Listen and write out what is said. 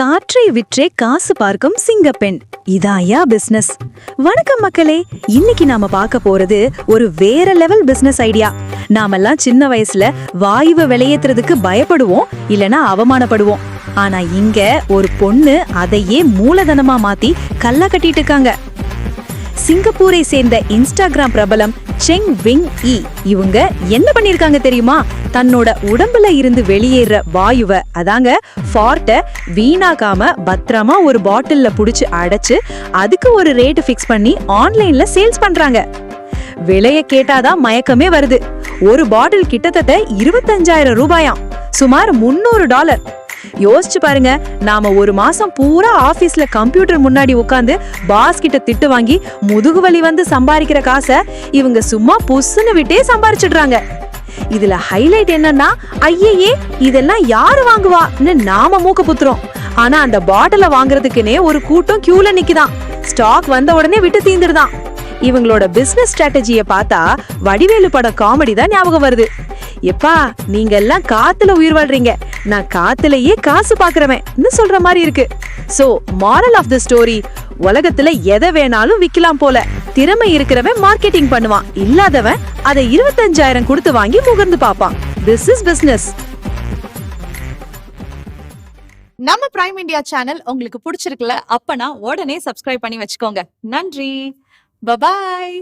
காற்றை விற்றே காசு பார்க்கும் சிங்கப்பெண். இதாயா பிசினஸ் வணக்கம் மக்களே இன்னைக்கு நாம பார்க்க போறது ஒரு வேற லெவல் பிசினஸ் ஐடியா நாமெல்லாம் சின்ன வயசுல வாயுவை விளையேத்துறதுக்கு பயப்படுவோம் இல்லனா அவமானப்படுவோம். ஆனா இங்க ஒரு பொண்ணு அதையே மூலதனமா மாத்தி கல்லா கட்டிட்டு இருக்காங்க. சிங்கப்பூரை சேர்ந்த இன்ஸ்டாகிராம் பிரபலம் செங் விங் இ இவங்க என்ன பண்ணிருக்காங்க தெரியுமா? தன்னோட உடம்புல இருந்து வெளியேற வாயுவை அதாங்க ஃபார்ட்ட வீணாக்காம பத்திரமா ஒரு பாட்டில்ல புடிச்சு அடைச்சு அதுக்கு ஒரு ரேட் ஃபிக்ஸ் பண்ணி ஆன்லைன்ல சேல்ஸ் பண்றாங்க. விலைய கேட்டாதான் மயக்கமே வருது. ஒரு பாட்டில் கிட்டத்தட்ட இருபத்தஞ்சாயிரம் ரூபாயாம். சுமார் முன்னூறு டாலர். யோசிச்சு பாருங்க. நாம ஒரு மாசம் பூரா ஆபீஸ்ல கம்ப்யூட்டர் முன்னாடி உட்காந்து பாஸ் கிட்ட திட்டு வாங்கி முதுகு வலி வந்து சம்பாதிக்கிற காசை இவங்க சும்மா புஸ்ஸுன்னு விட்டே சம்பாரிச்சிடுறாங்க. இதுல ஹைலைட் என்னன்னா ஐயையே இதெல்லாம் யாரு வாங்குவான்னு நாம மூக்க புத்துறோம் ஆனா அந்த பாட்டில வாங்குறதுக்குனே ஒரு கூட்டம் கியூல நிக்குதாம் ஸ்டாக் வந்த உடனே விட்டு தீந்துடுதான். இவங்களோட பிசினஸ் ஸ்ட்ராட்டஜிய பார்த்தா வடிவேலு படம் காமெடி தான் ஞாபகம் வருது. எப்பா நீங்க எல்லாம் காத்துல உயிர் வாழ்றீங்க. நான் காத்துலயே காசு பாக்குறவன் சொல்ற மாதிரி இருக்கு. So moral of the story உலகத்துல எதை வேணாலும் விக்கலாம் போல. திறமை இருக்கிறவன் மார்க்கெட்டிங் பண்ணுவான். இல்லாதவன் அதை இருபத்தஞ்சாயிரம் கொடுத்து வாங்கி முகர்ந்து பாப்பான் திஸ் இஸ் பிசினஸ் நம்ம பிரைம் இந்தியா சேனல் உங்களுக்கு பிடிச்சிருக்குல்ல அப்பனா உடனே சப்ஸ்கிரைப் பண்ணி வச்சுக்கோங்க. நன்றி. பபாய்